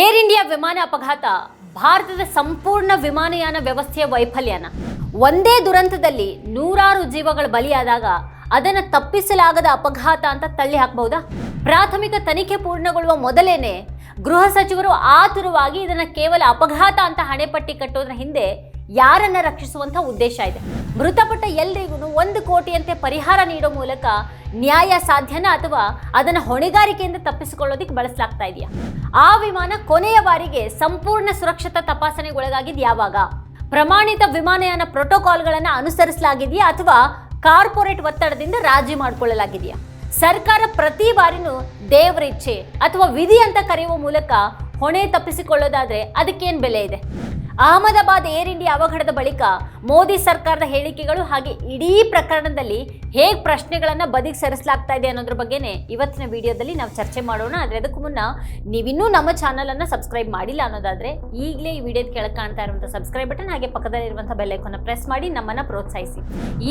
Air India ವಿಮಾನ ಅಪಘಾತ, ಭಾರತದ ಸಂಪೂರ್ಣ ವಿಮಾನಯಾನ ವ್ಯವಸ್ಥೆಯ ವೈಫಲ್ಯನ. ಒಂದೇ ದುರಂತದಲ್ಲಿ ನೂರಾರು ಜೀವಗಳು ಬಲಿಯಾದಾಗ ಅದನ್ನು ತಪ್ಪಿಸಲಾಗದ ಅಪಘಾತ ಅಂತ ತಳ್ಳಿ ಹಾಕಬಹುದಾ? ಪ್ರಾಥಮಿಕ ತನಿಖೆ ಪೂರ್ಣಗೊಳ್ಳುವ ಮೊದಲೇನೆ ಗೃಹ ಸಚಿವರು ಆತುರವಾಗಿ ಇದನ್ನು ಕೇವಲ ಅಪಘಾತ ಅಂತ ಹಣೆಪಟ್ಟಿ ಕಟ್ಟೋದ್ರ ಹಿಂದೆ ಯಾರನ್ನ ರಕ್ಷಿಸುವಂತ ಉದ್ದೇಶ ಇದೆ. ಮೃತಪಟ್ಟ ಎಲ್ರಿಗೂ ಒಂದು ಕೋಟಿಯಂತೆ ಪರಿಹಾರ ನೀಡೋ ಮೂಲಕ ನ್ಯಾಯ ಸಾಧ್ಯನ ಅಥವಾ ಅದನ್ನ ಹೊಣೆಗಾರಿಕೆಯಿಂದ ತಪ್ಪಿಸಿಕೊಳ್ಳೋದಕ್ಕೆ ಬಳಸಲಾಗ್ತಾ ಇದೆಯಾ? ಆ ವಿಮಾನ ಕೊನೆಯ ಬಾರಿಗೆ ಸಂಪೂರ್ಣ ಸುರಕ್ಷತಾ ತಪಾಸಣೆಗೊಳಗಾಗಿದ್ದು ಯಾವಾಗ? ಪ್ರಮಾಣಿತ ವಿಮಾನಯಾನ ಪ್ರೋಟೋಕಾಲ್ಗಳನ್ನು ಅನುಸರಿಸಲಾಗಿದೆಯಾ ಅಥವಾ ಕಾರ್ಪೊರೇಟ್ ಒತ್ತಡದಿಂದ ರಾಜಿ ಮಾಡಿಕೊಳ್ಳಲಾಗಿದೆಯಾ? ಸರ್ಕಾರ ಪ್ರತಿ ಬಾರಿನೂ ದೇವರ ಇಚ್ಛೆ ಅಥವಾ ವಿಧಿ ಅಂತ ಕರೆಯುವ ಮೂಲಕ ಹೊಣೆ ತಪ್ಪಿಸಿಕೊಳ್ಳೋದಾದ್ರೆ ಅದಕ್ಕೇನು ಬೆಲೆ ಇದೆ? ಅಹಮದಾಬಾದ್ ಏರ್ ಇಂಡಿಯಾ ಅವಘಡದ ಬಳಿಕ ಮೋದಿ ಸರ್ಕಾರದ ಹೇಳಿಕೆಗಳು ಹಾಗೆ ಇಡೀ ಪ್ರಕರಣದಲ್ಲಿ ಹೇಗೆ ಪ್ರಶ್ನೆಗಳನ್ನು ಬದಿಗೆ ಸರಿಸಲಾಗ್ತಾ ಇದೆ ಅನ್ನೋದ್ರ ಬಗ್ಗೆನೇ ಇವತ್ತಿನ ವಿಡಿಯೋದಲ್ಲಿ ನಾವು ಚರ್ಚೆ ಮಾಡೋಣ. ಆದರೆ ಅದಕ್ಕೂ ಮುನ್ನ ನೀವಿನ್ನೂ ನಮ್ಮ ಚಾನಲನ್ನು ಸಬ್ಸ್ಕ್ರೈಬ್ ಮಾಡಿಲ್ಲ ಅನ್ನೋದಾದ್ರೆ ಈಗಲೇ ಈ ವಿಡಿಯೋದ ಕೆಳಗೆ ಕಾಣ್ತಾ ಇರುವಂಥ ಸಬ್ಸ್ಕ್ರೈಬ್ ಬಟನ್ ಹಾಗೆ ಪಕ್ಕದಲ್ಲಿರುವಂಥ ಬೆಲ್ಲೈಕನ್ನು ಪ್ರೆಸ್ ಮಾಡಿ ನಮ್ಮನ್ನು ಪ್ರೋತ್ಸಾಹಿಸಿ.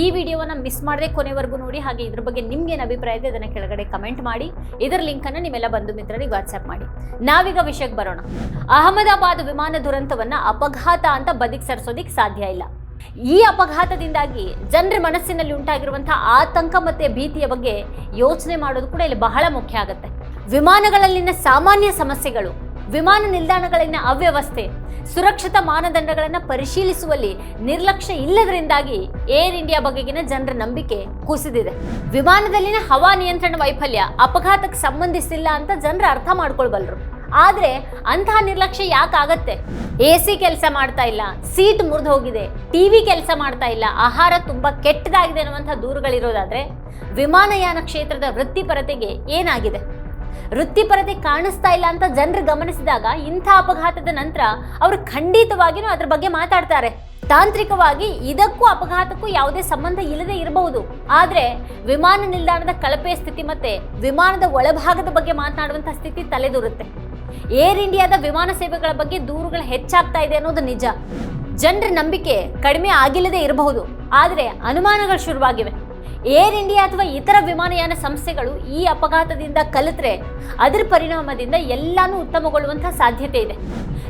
ಈ ವಿಡಿಯೋವನ್ನು ಮಿಸ್ ಮಾಡದೆ ಕೊನೆವರೆಗೂ ನೋಡಿ, ಹಾಗೆ ಇದ್ರ ಬಗ್ಗೆ ನಿಮ್ಗೇನು ಅಭಿಪ್ರಾಯ ಇದೆ ಅದನ್ನು ಕೆಳಗಡೆ ಕಮೆಂಟ್ ಮಾಡಿ, ಇದರ ಲಿಂಕನ್ನು ನಿಮ್ಮೆಲ್ಲ ಬಂಧು ಮಿತ್ರರಿಗೆ ವಾಟ್ಸ್ಆ್ಯಪ್ ಮಾಡಿ. ನಾವೀಗ ವಿಷಯಕ್ಕೆ ಬರೋಣ. ಅಹಮದಾಬಾದ್ ವಿಮಾನ ದುರಂತವನ್ನ ಅಪಘಾತ ಅಂತ ಬದಿಗೆ ಸರಿಸೋದಿಕ್ ಸಾಧ್ಯ ಇಲ್ಲ. ಈ ಅಪಘಾತದಿಂದಾಗಿ ಜನರ ಮನಸ್ಸಿನಲ್ಲಿ ಉಂಟಾಗಿರುವಂತಹ ಆತಂಕ ಮತ್ತೆ ಭೀತಿಯ ಬಗ್ಗೆ ಯೋಚನೆ ಮಾಡೋದು ಕೂಡ ಇಲ್ಲಿ ಬಹಳ ಮುಖ್ಯ ಆಗುತ್ತೆ. ವಿಮಾನಗಳಲ್ಲಿನ ಸಾಮಾನ್ಯ ಸಮಸ್ಯೆಗಳು, ವಿಮಾನ ನಿಲ್ದಾಣಗಳಲ್ಲಿನ ಅವ್ಯವಸ್ಥೆ, ಸುರಕ್ಷತಾ ಮಾನದಂಡಗಳನ್ನು ಪರಿಶೀಲಿಸುವಲ್ಲಿ ನಿರ್ಲಕ್ಷ್ಯ ಇಲ್ಲದರಿಂದಾಗಿ ಏರ್ ಇಂಡಿಯಾ ಬಗೆಗಿನ ಜನರ ನಂಬಿಕೆ ಕುಸಿದಿದೆ. ವಿಮಾನದಲ್ಲಿನ ಹವಾ ನಿಯಂತ್ರಣ ವೈಫಲ್ಯ ಅಪಘಾತಕ್ಕೆ ಸಂಬಂಧಿಸಿಲ್ಲ ಅಂತ ಜನರು ಅರ್ಥ ಮಾಡ್ಕೊಳ್ಬಲ್ರು. ಆದ್ರೆ ಅಂತಹ ನಿರ್ಲಕ್ಷ್ಯ ಯಾಕಾಗತ್ತೆ ಎ ಸಿ ಕೆಲಸ ಮಾಡ್ತಾ ಇಲ್ಲ ಸೀಟ್ ಮುರಿದು ಹೋಗಿದೆ ಟಿ ವಿ ಕೆಲಸ ಮಾಡ್ತಾ ಇಲ್ಲ, ಆಹಾರ ತುಂಬಾ ಕೆಟ್ಟದಾಗಿದೆ ಅನ್ನುವಂಥ ದೂರುಗಳಿರೋದಾದರೆ ವಿಮಾನಯಾನ ಕ್ಷೇತ್ರದ ವೃತ್ತಿಪರತೆಗೆ ಏನಾಗಿದೆ? ವೃತ್ತಿಪರತೆ ಕಾಣಿಸ್ತಾ ಇಲ್ಲ ಅಂತ ಜನರು ಗಮನಿಸಿದಾಗ ಇಂಥ ಅಪಘಾತದ ನಂತರ ಅವರು ಖಂಡಿತವಾಗಿಯೂ ಅದ್ರ ಬಗ್ಗೆ ಮಾತಾಡ್ತಾರೆ. ತಾಂತ್ರಿಕವಾಗಿ ಇದಕ್ಕೂ ಅಪಘಾತಕ್ಕೂ ಯಾವುದೇ ಸಂಬಂಧ ಇಲ್ಲದೆ ಇರಬಹುದು. ಆದರೆ ವಿಮಾನ ನಿಲ್ದಾಣದ ಕಳಪೆ ಸ್ಥಿತಿ ಮತ್ತೆ ವಿಮಾನದ ಒಳಭಾಗದ ಬಗ್ಗೆ ಮಾತನಾಡುವಂಥ ಸ್ಥಿತಿ ತಲೆದೂರುತ್ತೆ. ಏರ್ ಇಂಡಿಯಾದ ವಿಮಾನ ಸೇವೆಗಳ ಬಗ್ಗೆ ದೂರುಗಳು ಹೆಚ್ಚಾಗ್ತಾ ಇದೆ ಅನ್ನೋದು ನಿಜ. ಜನರ ನಂಬಿಕೆ ಕಡಿಮೆ ಆಗಿಲ್ಲದೆ ಇರಬಹುದು. ಆದರೆ ಅನುಮಾನಗಳು ಶುರುವಾಗಿವೆ. ಏರ್ ಇಂಡಿಯಾ ಅಥವಾ ಇತರ ವಿಮಾನಯಾನ ಸಂಸ್ಥೆಗಳು ಈ ಅಪಘಾತದಿಂದ ಕಲಿತರೆ ಅದರ ಪರಿಣಾಮದಿಂದ ಎಲ್ಲಾನು ಉತ್ತಮಗೊಳ್ಳುವಂತಹ ಸಾಧ್ಯತೆ ಇದೆ.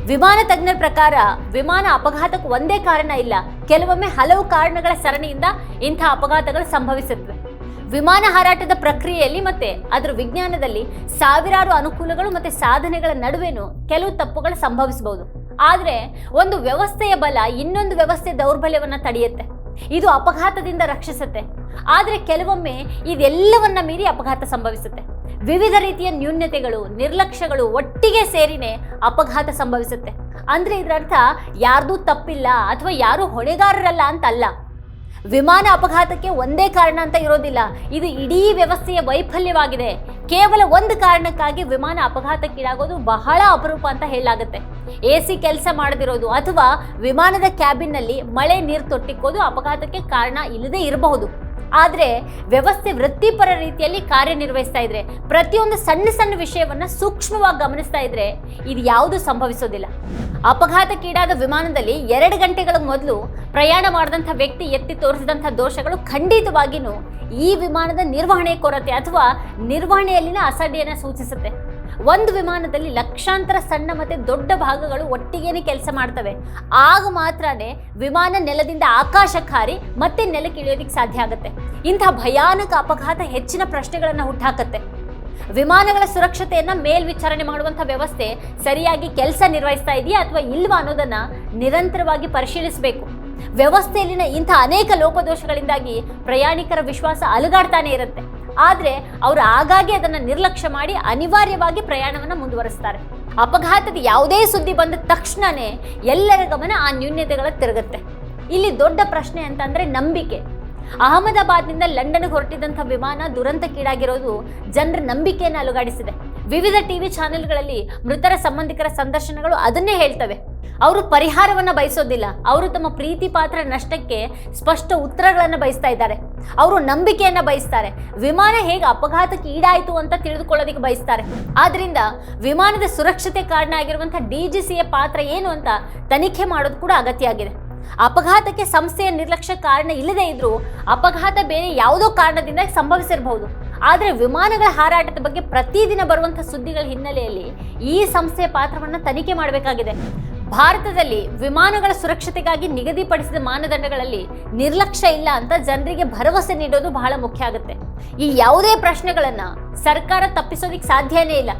ವಿಮಾನ ತಜ್ಞರ ಪ್ರಕಾರ ವಿಮಾನ ಅಪಘಾತಕ್ಕೆ ಒಂದೇ ಕಾರಣ ಇಲ್ಲ. ಕೆಲವೊಮ್ಮೆ ಹಲವು ಕಾರಣಗಳ ಸರಣಿಯಿಂದ ಇಂಥ ಅಪಘಾತಗಳು ಸಂಭವಿಸುತ್ತವೆ. ವಿಮಾನ ಹಾರಾಟದ ಪ್ರಕ್ರಿಯೆಯಲ್ಲಿ ಮತ್ತೆ ಅದರ ವಿಜ್ಞಾನದಲ್ಲಿ ಸಾವಿರಾರು ಅನುಕೂಲಗಳು ಮತ್ತೆ ಸಾಧನೆಗಳ ನಡುವೆನೂ ಕೆಲವು ತಪ್ಪುಗಳು ಸಂಭವಿಸಬಹುದು. ಆದರೆ ಒಂದು ವ್ಯವಸ್ಥೆಯ ಬಲ ಇನ್ನೊಂದು ವ್ಯವಸ್ಥೆ ದೌರ್ಬಲ್ಯವನ್ನ ತಡೆಯುತ್ತೆ. ಇದು ಅಪಘಾತದಿಂದ ರಕ್ಷಿಸುತ್ತೆ. ಆದರೆ ಕೆಲವೊಮ್ಮೆ ಇದೆಲ್ಲವನ್ನ ಮೀರಿ ಅಪಘಾತ ಸಂಭವಿಸುತ್ತೆ. ವಿವಿಧ ರೀತಿಯ ನ್ಯೂನ್ಯತೆಗಳು ನಿರ್ಲಕ್ಷ್ಯಗಳು ಒಟ್ಟಿಗೆ ಸೇರಿನೇ ಅಪಘಾತ ಸಂಭವಿಸುತ್ತೆ. ಅಂದ್ರೆ ಇದರರ್ಥ ಯಾರ್ದೂ ತಪ್ಪಿಲ್ಲ ಅಥವಾ ಯಾರು ಹೊಣೆಗಾರರಲ್ಲ ಅಂತಲ್ಲ. ವಿಮಾನ ಅಪಘಾತಕ್ಕೆ ಒಂದೇ ಕಾರಣ ಅಂತ ಇರೋದಿಲ್ಲ. ಇದು ಇಡೀ ವ್ಯವಸ್ಥೆಯ ವೈಫಲ್ಯವಾಗಿದೆ. ಕೇವಲ ಒಂದು ಕಾರಣಕ್ಕಾಗಿ ವಿಮಾನ ಅಪಘಾತಕ್ಕೀಡಾಗೋದು ಬಹಳ ಅಪರೂಪ ಅಂತ ಹೇಳಲಾಗುತ್ತೆ. ಎ ಸಿ ಕೆಲಸ ಮಾಡದಿರೋದು ಅಥವಾ ವಿಮಾನದ ಕ್ಯಾಬಿನ್ನಲ್ಲಿ ಮಳೆ ನೀರು ತೊಟ್ಟಿಕ್ಕೋದು ಅಪಘಾತಕ್ಕೆ ಕಾರಣ ಇಲ್ಲದೆ ಇರಬಹುದು. ಆದರೆ ವ್ಯವಸ್ಥೆ ವೃತ್ತಿಪರ ರೀತಿಯಲ್ಲಿ ಕಾರ್ಯನಿರ್ವಹಿಸ್ತಾ ಇದ್ರೆ, ಪ್ರತಿಯೊಂದು ಸಣ್ಣ ಸಣ್ಣ ವಿಷಯವನ್ನು ಸೂಕ್ಷ್ಮವಾಗಿ ಗಮನಿಸ್ತಾ ಇದ್ರೆ ಇದು ಯಾವುದು ಸಂಭವಿಸೋದಿಲ್ಲ. ಅಪಘಾತಕ್ಕೀಡಾದ ವಿಮಾನದಲ್ಲಿ ಎರಡು ಗಂಟೆಗಳ ಮೊದಲು ಪ್ರಯಾಣ ಮಾಡಿದಂಥ ವ್ಯಕ್ತಿ ಎತ್ತಿ ತೋರಿಸಿದಂಥ ದೋಷಗಳು ಖಂಡಿತವಾಗಿಯೂ ಈ ವಿಮಾನದ ನಿರ್ವಹಣೆ ಕೊರತೆ ಅಥವಾ ನಿರ್ವಹಣೆಯಲ್ಲಿನ ಅಸಡ್ಡೆಯನ್ನು ಸೂಚಿಸುತ್ತೆ. ಒಂದು ವಿಮಾನದಲ್ಲಿ ಲಕ್ಷಾಂತರ ಸಣ್ಣ ಮತ್ತೆ ದೊಡ್ಡ ಭಾಗಗಳು ಒಟ್ಟಿಗೇನೆ ಕೆಲಸ ಮಾಡ್ತವೆ. ಆಗ ಮಾತ್ರನೇ ವಿಮಾನ ನೆಲದಿಂದ ಆಕಾಶಕ್ಕೆ ಹಾರಿ ಮತ್ತೆ ನೆಲಕ್ಕೆ ಇಳಿಯೋದಕ್ಕೆ ಸಾಧ್ಯ ಆಗುತ್ತೆ. ಇಂತಹ ಭಯಾನಕ ಅಪಘಾತ ಹೆಚ್ಚಿನ ಪ್ರಶ್ನೆಗಳನ್ನು ಹುಟ್ಟಾಕತ್ತೆ ವಿಮಾನಗಳ ಸುರಕ್ಷತೆಯನ್ನು ಮೇಲ್ವಿಚಾರಣೆ ಮಾಡುವಂಥ ವ್ಯವಸ್ಥೆ ಸರಿಯಾಗಿ ಕೆಲಸ ನಿರ್ವಹಿಸ್ತಾ ಇದೆಯಾ ಅಥವಾ ಇಲ್ವಾ ಅನ್ನೋದನ್ನ ನಿರಂತರವಾಗಿ ಪರಿಶೀಲಿಸಬೇಕು. ವ್ಯವಸ್ಥೆಯಲ್ಲಿನ ಇಂಥ ಅನೇಕ ಲೋಪದೋಷಗಳಿಂದಾಗಿ ಪ್ರಯಾಣಿಕರ ವಿಶ್ವಾಸ ಅಲುಗಾಡ್ತಾನೆ ಇರುತ್ತೆ. ಆದರೆ ಅವರು ಆಗಾಗ್ಗೆ ಅದನ್ನು ನಿರ್ಲಕ್ಷ್ಯ ಮಾಡಿ ಅನಿವಾರ್ಯವಾಗಿ ಪ್ರಯಾಣವನ್ನು ಮುಂದುವರಿಸ್ತಾರೆ. ಅಪಘಾತದ ಯಾವುದೇ ಸುದ್ದಿ ಬಂದ ತಕ್ಷಣನೇ ಎಲ್ಲರ ಗಮನ ಆ ನ್ಯೂನ್ಯತೆಗಳ ತಿರುಗುತ್ತೆ. ಇಲ್ಲಿ ದೊಡ್ಡ ಪ್ರಶ್ನೆ ಅಂತಂದ್ರೆ ನಂಬಿಕೆ. ಅಹಮದಾಬಾದ್ನಿಂದ ಲಂಡನ್ಗೆ ಹೊರಟಿದ್ದಂಥ ವಿಮಾನ ದುರಂತಕ್ಕೀಡಾಗಿರೋದು ಜನರ ನಂಬಿಕೆಯನ್ನು ಅಲುಗಾಡಿಸಿದೆ. ವಿವಿಧ ಟಿವಿ ಚಾನೆಲ್ಗಳಲ್ಲಿ ಮೃತರ ಸಂಬಂಧಿಕರ ಸಂದರ್ಶನಗಳು ಅದನ್ನೇ ಹೇಳ್ತವೆ. ಅವರು ಪರಿಹಾರವನ್ನು ಬಯಸೋದಿಲ್ಲ. ಅವರು ತಮ್ಮ ಪ್ರೀತಿ ಪಾತ್ರ ನಷ್ಟಕ್ಕೆ ಸ್ಪಷ್ಟ ಉತ್ತರಗಳನ್ನು ಬಯಸ್ತಾ ಇದ್ದಾರೆ. ಅವರು ನಂಬಿಕೆಯನ್ನ ಬಯಸ್ತಾರೆ. ವಿಮಾನ ಹೇಗೆ ಅಪಘಾತಕ್ಕೆ ಈಡಾಯಿತು ಅಂತ ತಿಳಿದುಕೊಳ್ಳೋದಕ್ಕೆ ಬಯಸ್ತಾರೆ. ಆದ್ರಿಂದ ವಿಮಾನದ ಸುರಕ್ಷತೆ ಕಾರಣ ಆಗಿರುವಂತಹ ಡಿ ಜಿ ಪಾತ್ರ ಏನು ಅಂತ ತನಿಖೆ ಮಾಡೋದು ಕೂಡ ಅಗತ್ಯ ಆಗಿದೆ. ಅಪಘಾತಕ್ಕೆ ಸಂಸ್ಥೆಯ ನಿರ್ಲಕ್ಷ್ಯ ಕಾರಣ ಇಲ್ಲದೇ ಇದ್ರೂ ಅಪಘಾತ ಬೇರೆ ಯಾವುದೋ ಕಾರಣದಿಂದ ಸಂಭವಿಸಿರಬಹುದು. ಆದರೆ ವಿಮಾನಗಳ ಹಾರಾಟದ ಬಗ್ಗೆ ಪ್ರತಿದಿನ ಬರುವಂಥ ಸುದ್ದಿಗಳ ಹಿನ್ನೆಲೆಯಲ್ಲಿ ಈ ಸಂಸ್ಥೆಯ ಪಾತ್ರವನ್ನು ತನಿಖೆ ಮಾಡಬೇಕಾಗಿದೆ. ಭಾರತದಲ್ಲಿ ವಿಮಾನಗಳ ಸುರಕ್ಷತೆಗಾಗಿ ನಿಗದಿಪಡಿಸಿದ ಮಾನದಂಡಗಳಲ್ಲಿ ನಿರ್ಲಕ್ಷ್ಯ ಇಲ್ಲ ಅಂತ ಜನರಿಗೆ ಭರವಸೆ ನೀಡೋದು ಬಹಳ ಮುಖ್ಯ ಆಗುತ್ತೆ. ಈ ಯಾವುದೇ ಪ್ರಶ್ನೆಗಳನ್ನ ಸರ್ಕಾರ ತಪ್ಪಿಸೋದಿಕ್ ಸಾಧ್ಯನೇ ಇಲ್ಲ.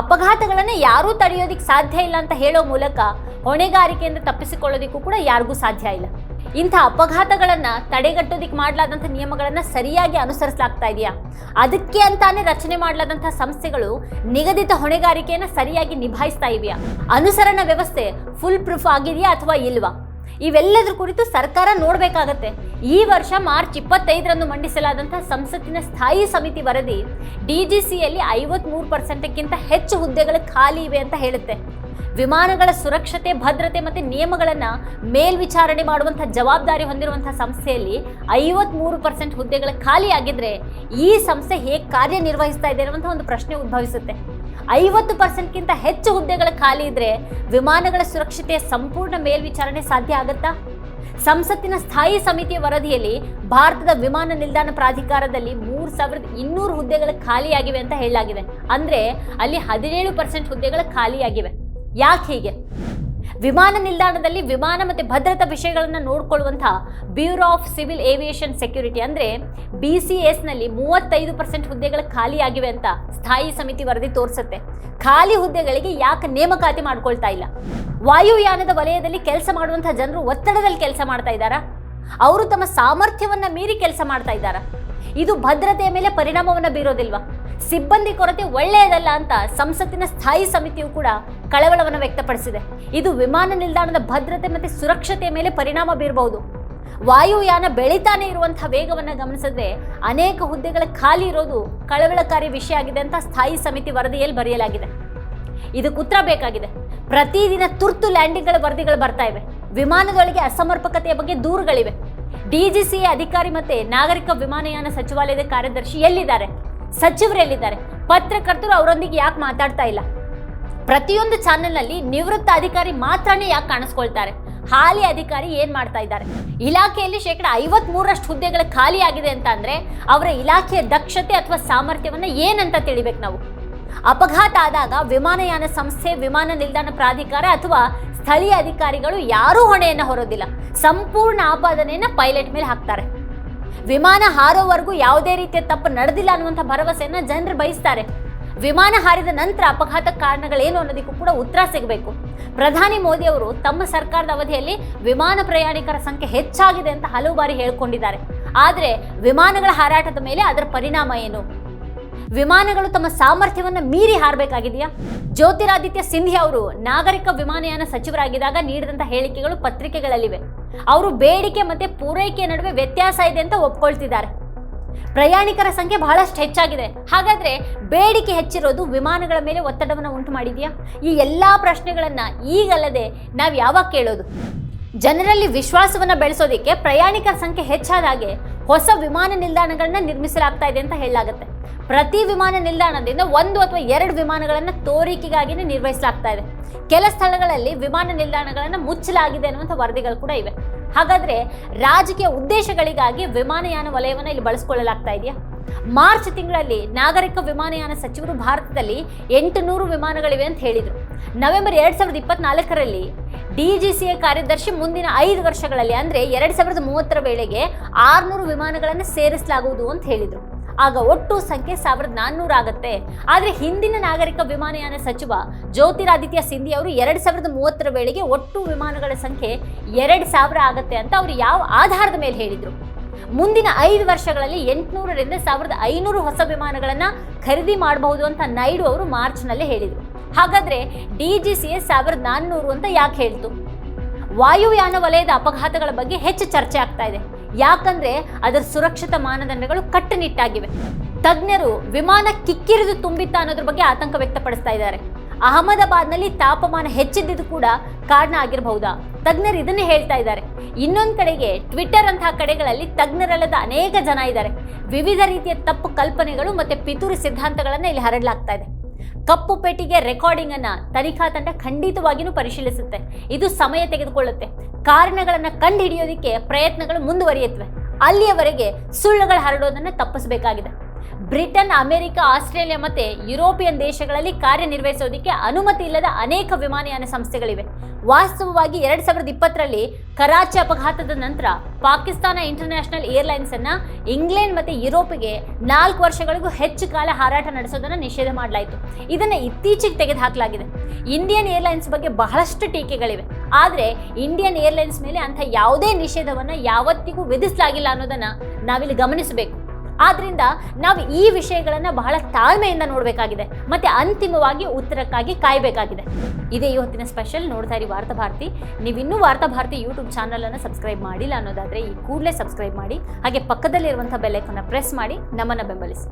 ಅಪಘಾತಗಳನ್ನ ಯಾರೂ ತಡೆಯೋದಿಕ್ ಸಾಧ್ಯ ಇಲ್ಲ ಅಂತ ಹೇಳೋ ಮೂಲಕ ಹೊಣೆಗಾರಿಕೆಯಿಂದ ತಪ್ಪಿಸಿಕೊಳ್ಳೋದಿಕ್ಕೂ ಕೂಡ ಯಾರಿಗೂ ಸಾಧ್ಯ ಇಲ್ಲ. ಇಂಥ ಅಪಘಾತಗಳನ್ನ ತಡೆಗಟ್ಟೋದಿಕ್ಕೆ ಮಾಡಲಾದಂಥ ನಿಯಮಗಳನ್ನ ಸರಿಯಾಗಿ ಅನುಸರಿಸಲಾಗ್ತಾ ಇದೆಯಾ? ಅದಕ್ಕೆ ಅಂತಾನೆ ರಚನೆ ಮಾಡಲಾದಂಥ ಸಂಸ್ಥೆಗಳು ನಿಗದಿತ ಹೊಣೆಗಾರಿಕೆಯನ್ನ ಸರಿಯಾಗಿ ನಿಭಾಯಿಸ್ತಾ ಇದೆಯಾ ಅನುಸರಣ ವ್ಯವಸ್ಥೆ ಫುಲ್ ಪ್ರೂಫ್ ಆಗಿದೆಯಾ ಅಥವಾ ಇಲ್ವಾ? ಇವೆಲ್ಲದರ ಕುರಿತು ಸರ್ಕಾರ ನೋಡಬೇಕಾಗತ್ತೆ. ಈ ವರ್ಷ ಮಾರ್ಚ್ ಇಪ್ಪತ್ತೈದರಂದು ಮಂಡಿಸಲಾದಂಥ ಸಂಸತ್ತಿನ ಸ್ಥಾಯಿ ಸಮಿತಿ ವರದಿ ಡಿಜಿಸಿಯಲ್ಲಿ ಐವತ್ಮೂರು ಪರ್ಸೆಂಟ್ಗಿಂತ ಹೆಚ್ಚು ಹುದ್ದೆಗಳು ಖಾಲಿ ಇವೆ ಅಂತ ಹೇಳುತ್ತೆ. ವಿಮಾನಗಳ ಸುರಕ್ಷತೆ, ಭದ್ರತೆ ಮತ್ತು ನಿಯಮಗಳನ್ನು ಮೇಲ್ವಿಚಾರಣೆ ಮಾಡುವಂಥ ಜವಾಬ್ದಾರಿ ಹೊಂದಿರುವಂಥ ಸಂಸ್ಥೆಯಲ್ಲಿ ಐವತ್ಮೂರು ಪರ್ಸೆಂಟ್ ಹುದ್ದೆಗಳು ಖಾಲಿ ಆಗಿದ್ರೆ ಈ ಸಂಸ್ಥೆ ಹೇಗೆ ಕಾರ್ಯನಿರ್ವಹಿಸ್ತಾ ಇದೆ ಅನ್ನುವಂಥ ಒಂದು ಪ್ರಶ್ನೆ ಉದ್ಭವಿಸುತ್ತೆ. ಐವತ್ತು ಪರ್ಸೆಂಟ್ಗಿಂತ ಹೆಚ್ಚು ಹುದ್ದೆಗಳು ಖಾಲಿ ಇದ್ದರೆ ವಿಮಾನಗಳ ಸುರಕ್ಷತೆಯ ಸಂಪೂರ್ಣ ಮೇಲ್ವಿಚಾರಣೆ ಸಾಧ್ಯ ಆಗುತ್ತಾ? ಸಂಸತ್ತಿನ ಸ್ಥಾಯಿ ಸಮಿತಿಯ ವರದಿಯಲ್ಲಿ ಭಾರತದ ವಿಮಾನ ನಿಲ್ದಾಣ ಪ್ರಾಧಿಕಾರದಲ್ಲಿ ಮೂರು ಸಾವಿರದ ಇನ್ನೂರು ಹುದ್ದೆಗಳು ಖಾಲಿಯಾಗಿವೆ ಅಂತ ಹೇಳಲಾಗಿದೆ. ಅಂದ್ರೆ ಅಲ್ಲಿ ಹದಿನೇಳು ಪರ್ಸೆಂಟ್ ಹುದ್ದೆಗಳು ಖಾಲಿಯಾಗಿವೆ. ಯಾಕೆ ಹೀಗೆ? ವಿಮಾನ ನಿಲ್ದಾಣದಲ್ಲಿ ವಿಮಾನ ಮತ್ತು ಭದ್ರತಾ ವಿಷಯಗಳನ್ನು ನೋಡಿಕೊಳ್ಳುವಂತಹ bureau of civil aviation security ಅಂದರೆ ಬಿ ಸಿ ಎಸ್ನಲ್ಲಿ ಮೂವತ್ತೈದು ಪರ್ಸೆಂಟ್ ಹುದ್ದೆಗಳು ಖಾಲಿಯಾಗಿವೆ ಅಂತ ಸ್ಥಾಯಿ ಸಮಿತಿ ವರದಿ ತೋರಿಸುತ್ತೆ. ಖಾಲಿ ಹುದ್ದೆಗಳಿಗೆ ಯಾಕೆ ನೇಮಕಾತಿ ಮಾಡ್ಕೊಳ್ತಾ ಇಲ್ಲ? ವಾಯುಯಾನದ ವಲಯದಲ್ಲಿ ಕೆಲಸ ಮಾಡುವಂತಹ ಜನರು ಒತ್ತಡದಲ್ಲಿ ಕೆಲಸ ಮಾಡ್ತಾ ಇದ್ದಾರಾ? ಅವರು ತಮ್ಮ ಸಾಮರ್ಥ್ಯವನ್ನು ಮೀರಿ ಕೆಲಸ ಮಾಡ್ತಾ ಇದ್ದಾರಾ? ಇದು ಭದ್ರತೆಯ ಮೇಲೆ ಪರಿಣಾಮವನ್ನು ಬೀರೋದಿಲ್ವಾ? ಸಿಬ್ಬಂದಿ ಕೊರತೆ ಒಳ್ಳೆಯದಲ್ಲ ಅಂತ ಸಂಸತ್ತಿನ ಸ್ಥಾಯಿ ಸಮಿತಿಯು ಕೂಡ ಕಳವಳವನ್ನು ವ್ಯಕ್ತಪಡಿಸಿದೆ. ಇದು ವಿಮಾನ ನಿಲ್ದಾಣದ ಭದ್ರತೆ ಮತ್ತು ಸುರಕ್ಷತೆಯ ಮೇಲೆ ಪರಿಣಾಮ ಬೀರಬಹುದು. ವಾಯುಯಾನ ಬೆಳೀತಾನೆ ಇರುವಂತಹ ವೇಗವನ್ನು ಗಮನಿಸಿದ್ರೆ ಅನೇಕ ಹುದ್ದೆಗಳ ಖಾಲಿ ಇರೋದು ಕಳವಳಕಾರಿ ವಿಷಯ ಆಗಿದೆ ಅಂತ ಸ್ಥಾಯಿ ಸಮಿತಿ ವರದಿಯಲ್ಲಿ ಬರೆಯಲಾಗಿದೆ. ಇದಕ್ಕೆ ಉತ್ತರ ಬೇಕಾಗಿದೆ. ಪ್ರತಿದಿನ ತುರ್ತು ಲ್ಯಾಂಡಿಂಗ್ಗಳ ವರದಿಗಳು ಬರ್ತಾ ಇವೆ. ವಿಮಾನದೊಳಗೆ ಅಸಮರ್ಪಕತೆಯ ಬಗ್ಗೆ ದೂರುಗಳಿವೆ. ಡಿಜಿಸಿಎ ಅಧಿಕಾರಿ ಮತ್ತೆ ನಾಗರಿಕ ವಿಮಾನಯಾನ ಸಚಿವಾಲಯದ ಕಾರ್ಯದರ್ಶಿ ಎಲ್ಲಿದ್ದಾರೆ? ಸಚಿವರು ಎಲ್ಲಿದ್ದಾರೆ ಪತ್ರಕರ್ತರು ಅವರೊಂದಿಗೆ ಯಾಕೆ ಮಾತಾಡ್ತಾ ಇಲ್ಲ? ಪ್ರತಿಯೊಂದು ಚಾನೆಲ್ನಲ್ಲಿ ನಿವೃತ್ತ ಅಧಿಕಾರಿ ಮಾತ್ರನೇ ಯಾಕೆ ಕಾಣಿಸ್ಕೊಳ್ತಾರೆ? ಹಾಲಿ ಅಧಿಕಾರಿ ಏನ್ ಮಾಡ್ತಾ ಇದ್ದಾರೆ? ಇಲಾಖೆಯಲ್ಲಿ ಶೇಕಡ ಐವತ್ ಮೂರಷ್ಟು ಹುದ್ದೆಗಳ ಖಾಲಿ ಆಗಿದೆ ಅಂತ ಅಂದ್ರೆ ಅವರ ಇಲಾಖೆಯ ದಕ್ಷತೆ ಅಥವಾ ಸಾಮರ್ಥ್ಯವನ್ನ ಏನಂತ ತಿಳಿಬೇಕು ನಾವು? ಅಪಘಾತ ಆದಾಗ ವಿಮಾನಯಾನ ಸಂಸ್ಥೆ, ವಿಮಾನ ನಿಲ್ದಾಣ ಪ್ರಾಧಿಕಾರ ಅಥವಾ ಸ್ಥಳೀಯ ಅಧಿಕಾರಿಗಳು ಯಾರೂ ಹೊಣೆಯನ್ನು ಹೊರೋದಿಲ್ಲ. ಸಂಪೂರ್ಣ ಆಪಾದನೆಯನ್ನ ಪೈಲಟ್ ಮೇಲೆ ಹಾಕ್ತಾರೆ. ವಿಮಾನ ಹಾರೋವರೆಗೂ ಯಾವುದೇ ರೀತಿಯ ತಪ್ಪು ನಡೆದಿಲ್ಲ ಅನ್ನುವಂಥ ಭರವಸೆಯನ್ನ ಜನರು ಬಯಸ್ತಾರೆ. ವಿಮಾನ ಹಾರಿದ ನಂತರ ಅಪಘಾತ ಕಾರಣಗಳೇನು ಅನ್ನೋದಕ್ಕೂ ಕೂಡ ಉತ್ತರ ಸಿಗಬೇಕು. ಪ್ರಧಾನಿ ಮೋದಿ ಅವರು ತಮ್ಮ ಸರ್ಕಾರದ ಅವಧಿಯಲ್ಲಿ ವಿಮಾನ ಪ್ರಯಾಣಿಕರ ಸಂಖ್ಯೆ ಹೆಚ್ಚಾಗಿದೆ ಅಂತ ಹಲವು ಬಾರಿ ಹೇಳ್ಕೊಂಡಿದ್ದಾರೆ. ಆದರೆ ವಿಮಾನಗಳ ಹಾರಾಟದ ಮೇಲೆ ಅದರ ಪರಿಣಾಮ ಏನು? ವಿಮಾನಗಳು ತಮ್ಮ ಸಾಮರ್ಥ್ಯವನ್ನು ಮೀರಿ ಹಾರಬೇಕಾಗಿದೆಯಾ? ಜ್ಯೋತಿರಾದಿತ್ಯ ಸಿಂಧಿಯಾ ಅವರು ನಾಗರಿಕ ವಿಮಾನಯಾನ ಸಚಿವರಾಗಿದ್ದಾಗ ನೀಡಿದಂಥ ಹೇಳಿಕೆಗಳು ಪತ್ರಿಕೆಗಳಲ್ಲಿವೆ. ಅವರು ಬೇಡಿಕೆ ಮತ್ತೆ ಪೂರೈಕೆ ನಡುವೆ ವ್ಯತ್ಯಾಸ ಇದೆ ಅಂತ ಒಪ್ಕೊಳ್ತಿದ್ದಾರೆ. ಪ್ರಯಾಣಿಕರ ಸಂಖ್ಯೆ ಬಹಳಷ್ಟು ಹೆಚ್ಚಾಗಿದೆ. ಹಾಗಾದ್ರೆ ಬೇಡಿಕೆ ಹೆಚ್ಚಿರೋದು ವಿಮಾನಗಳ ಮೇಲೆ ಒತ್ತಡವನ್ನು ಉಂಟು ಮಾಡಿದೆಯಾ ಈ ಎಲ್ಲಾ ಪ್ರಶ್ನೆಗಳನ್ನು ಈಗಲ್ಲದೆ ನಾವು ಯಾವಾಗ ಕೇಳೋದು? ಜನರಲ್ಲಿ ವಿಶ್ವಾಸವನ್ನ ಬೆಳೆಸೋದಕ್ಕೆ ಪ್ರಯಾಣಿಕರ ಸಂಖ್ಯೆ ಹೆಚ್ಚಾದ ಹಾಗೆ ಹೊಸ ವಿಮಾನ ನಿಲ್ದಾಣಗಳನ್ನ ನಿರ್ಮಿಸಲಾಗ್ತಾ ಇದೆ ಅಂತ ಹೇಳಲಾಗುತ್ತೆ. ಪ್ರತಿ ವಿಮಾನ ನಿಲ್ದಾಣದಿಂದ ಒಂದು ಅಥವಾ ಎರಡು ವಿಮಾನಗಳನ್ನು ತೋರಿಕೆಗಾಗಿನೇ ನಿರ್ವಹಿಸಲಾಗ್ತಾ ಇದೆ. ಕೆಲ ಸ್ಥಳಗಳಲ್ಲಿ ವಿಮಾನ ನಿಲ್ದಾಣಗಳನ್ನು ಮುಚ್ಚಲಾಗಿದೆ ಅನ್ನುವಂಥ ವರದಿಗಳು ಕೂಡ ಇವೆ. ಹಾಗಾದ್ರೆ ರಾಜಕೀಯ ಉದ್ದೇಶಗಳಿಗಾಗಿ ವಿಮಾನಯಾನ ವಲಯವನ್ನು ಇಲ್ಲಿ ಬಳಸಿಕೊಳ್ಳಲಾಗ್ತಾ ಇದೆಯಾ? ಮಾರ್ಚ್ ತಿಂಗಳಲ್ಲಿ ನಾಗರಿಕ ವಿಮಾನಯಾನ ಸಚಿವರು ಭಾರತದಲ್ಲಿ ಎಂಟು ನೂರು ವಿಮಾನಗಳಿವೆ ಅಂತ ಹೇಳಿದರು. ನವೆಂಬರ್ ಎರಡು ಸಾವಿರದ ಇಪ್ಪತ್ನಾಲ್ಕರಲ್ಲಿ ಡಿಜಿಸಿಎ ಕಾರ್ಯದರ್ಶಿ ಮುಂದಿನ ಐದು ವರ್ಷಗಳಲ್ಲಿ, ಅಂದರೆ ಎರಡು ಸಾವಿರದ ಮೂವತ್ತರ ವೇಳೆಗೆ ಆರುನೂರು ವಿಮಾನಗಳನ್ನು ಸೇರಿಸಲಾಗುವುದು ಅಂತ ಹೇಳಿದರು. ಆಗ ಒಟ್ಟು ಸಂಖ್ಯೆ ಸಾವಿರದ ನಾನ್ನೂರು ಆಗುತ್ತೆ. ಆದರೆ ಹಿಂದಿನ ನಾಗರಿಕ ವಿಮಾನಯಾನ ಸಚಿವ ಜ್ಯೋತಿರಾದಿತ್ಯ ಸಿಂಧಿ ಅವರು ಎರಡು ಸಾವಿರದ ಮೂವತ್ತರ ವೇಳೆಗೆ ಒಟ್ಟು ವಿಮಾನಗಳ ಸಂಖ್ಯೆ ಎರಡು ಸಾವಿರ ಆಗುತ್ತೆ ಅಂತ ಅವರು ಯಾವ ಆಧಾರದ ಮೇಲೆ ಹೇಳಿದರು. ಮುಂದಿನ ಐದು ವರ್ಷಗಳಲ್ಲಿ ಎಂಟುನೂರರಿಂದ ಸಾವಿರದ ಐನೂರು ಹೊಸ ವಿಮಾನಗಳನ್ನು ಖರೀದಿ ಮಾಡಬಹುದು ಅಂತ ನಾಯ್ಡು ಅವರು ಮಾರ್ಚ್ನಲ್ಲಿ ಹೇಳಿದರು. ಹಾಗಾದ್ರೆ ಡಿ ಜಿ ಸಿ ಎಸ್ ಸಾವಿರದ ನಾನ್ನೂರು ಅಂತ ಯಾಕೆ ಹೇಳ್ತು? ವಾಯುಯಾನ ವಲಯದ ಅಪಘಾತಗಳ ಬಗ್ಗೆ ಹೆಚ್ಚು ಚರ್ಚೆ ಆಗ್ತಾ ಇದೆ. ಯಾಕಂದ್ರೆ ಅದರ ಸುರಕ್ಷತಾ ಮಾನದಂಡಗಳು ಕಟ್ಟುನಿಟ್ಟಾಗಿವೆ. ತಜ್ಞರು ವಿಮಾನ ಕಿಕ್ಕಿರಿದು ತುಂಬಿತ್ತ ಅನ್ನೋದ್ರ ಬಗ್ಗೆ ಆತಂಕ ವ್ಯಕ್ತಪಡಿಸ್ತಾ ಇದ್ದಾರೆ. ಅಹಮದಾಬಾದ್ನಲ್ಲಿ ತಾಪಮಾನ ಹೆಚ್ಚಿದ್ದಿದ್ದು ಕೂಡ ಕಾರಣ ಆಗಿರಬಹುದಾ? ತಜ್ಞರು ಇದನ್ನೇ ಹೇಳ್ತಾ ಇದ್ದಾರೆ. ಇನ್ನೊಂದು ಕಡೆಗೆ ಟ್ವಿಟ್ಟರ್ ಅಂತಹ ಕಡೆಗಳಲ್ಲಿ ತಜ್ಞರಲ್ಲದ ಅನೇಕ ಜನ ಇದ್ದಾರೆ. ವಿವಿಧ ರೀತಿಯ ತಪ್ಪು ಕಲ್ಪನೆಗಳು ಮತ್ತೆ ಪಿತೂರಿ ಸಿದ್ಧಾಂತಗಳನ್ನು ಇಲ್ಲಿ ಹರಡಲಾಗ್ತಾ ಇದೆ. ಕಪ್ಪು ಪೆಟ್ಟಿಗೆ ರೆಕಾರ್ಡಿಂಗ್ ಅನ್ನ ತನಿಖಾ ತಂಡ ಖಂಡಿತವಾಗಿಯೂ ಪರಿಶೀಲಿಸುತ್ತೆ. ಇದು ಸಮಯ ತೆಗೆದುಕೊಳ್ಳುತ್ತೆ. ಕಾರಣಗಳನ್ನ ಕಂಡುಹಿಡಿಯೋದಕ್ಕೆ ಪ್ರಯತ್ನಗಳು ಮುಂದುವರಿಯುತ್ತವೆ. ಅಲ್ಲಿಯವರೆಗೆ ಸುಳ್ಳುಗಳು ಹರಡೋದನ್ನ ತಪ್ಪಿಸಬೇಕಾಗಿದೆ. ಬ್ರಿಟನ್, ಅಮೆರಿಕ, ಆಸ್ಟ್ರೇಲಿಯಾ ಮತ್ತೆ ಯುರೋಪಿಯನ್ ದೇಶಗಳಲ್ಲಿ ಕಾರ್ಯನಿರ್ವಹಿಸೋದಕ್ಕೆ ಅನುಮತಿ ಇಲ್ಲದ ಅನೇಕ ವಿಮಾನಯಾನ ಸಂಸ್ಥೆಗಳಿವೆ. ವಾಸ್ತವವಾಗಿ ಎರಡ್ ಸಾವಿರದ ಇಪ್ಪತ್ತರಲ್ಲಿ ಕರಾಚಿ ಅಪಘಾತದ ನಂತರ ಪಾಕಿಸ್ತಾನ ಇಂಟರ್ನ್ಯಾಷನಲ್ ಏರ್ಲೈನ್ಸ್ ಅನ್ನ ಇಂಗ್ಲೆಂಡ್ ಮತ್ತೆ ಯುರೋಪಿಗೆ ನಾಲ್ಕು ವರ್ಷಗಳಿಗೂ ಹೆಚ್ಚು ಕಾಲ ಹಾರಾಟ ನಡೆಸೋದನ್ನ ನಿಷೇಧ ಮಾಡಲಾಯಿತು. ಇದನ್ನ ಇತ್ತೀಚೆಗೆ ತೆಗೆದುಹಾಕಲಾಗಿದೆ. ಇಂಡಿಯನ್ ಏರ್ಲೈನ್ಸ್ ಬಗ್ಗೆ ಬಹಳಷ್ಟು ಟೀಕೆಗಳಿವೆ. ಆದರೆ ಇಂಡಿಯನ್ ಏರ್ಲೈನ್ಸ್ ಮೇಲೆ ಅಂಥ ಯಾವುದೇ ನಿಷೇಧವನ್ನ ಯಾವತ್ತಿಗೂ ವಿಧಿಸಲಾಗಿಲ್ಲ ಅನ್ನೋದನ್ನ ನಾವಿಲ್ಲಿ ಗಮನಿಸಬೇಕು. ಆದ್ರಿಂದ ನಾವು ಈ ವಿಷಯಗಳನ್ನು ಬಹಳ ತಾಳ್ಮೆಯಿಂದ ನೋಡಬೇಕಾಗಿದೆ. ಮತ್ತೆ ಅಂತಿಮವಾಗಿ ಉತ್ತರಕ್ಕಾಗಿ ಕಾಯಬೇಕಾಗಿದೆ. ಇದೇ ಇವತ್ತಿನ ಸ್ಪೆಷಲ್ ನೋಡ್ತಾ ಇರಿ ವಾರ್ತಾ ಭಾರತಿ. ನೀವಿನ್ನೂ ವಾರ್ತಾ ಭಾರತಿ ಯೂಟ್ಯೂಬ್ ಚಾನಲನ್ನು ಸಬ್ಸ್ಕ್ರೈಬ್ ಮಾಡಿಲ್ಲ ಅನ್ನೋದಾದ್ರೆ ಈ ಕೂಡಲೇ ಸಬ್ಸ್ಕ್ರೈಬ್ ಮಾಡಿ. ಹಾಗೆ ಪಕ್ಕದಲ್ಲಿರುವಂಥ ಬೆಲ್ಲೈಕನ್ನ ಪ್ರೆಸ್ ಮಾಡಿ ನಮ್ಮನ್ನು ಬೆಂಬಲಿಸಿ.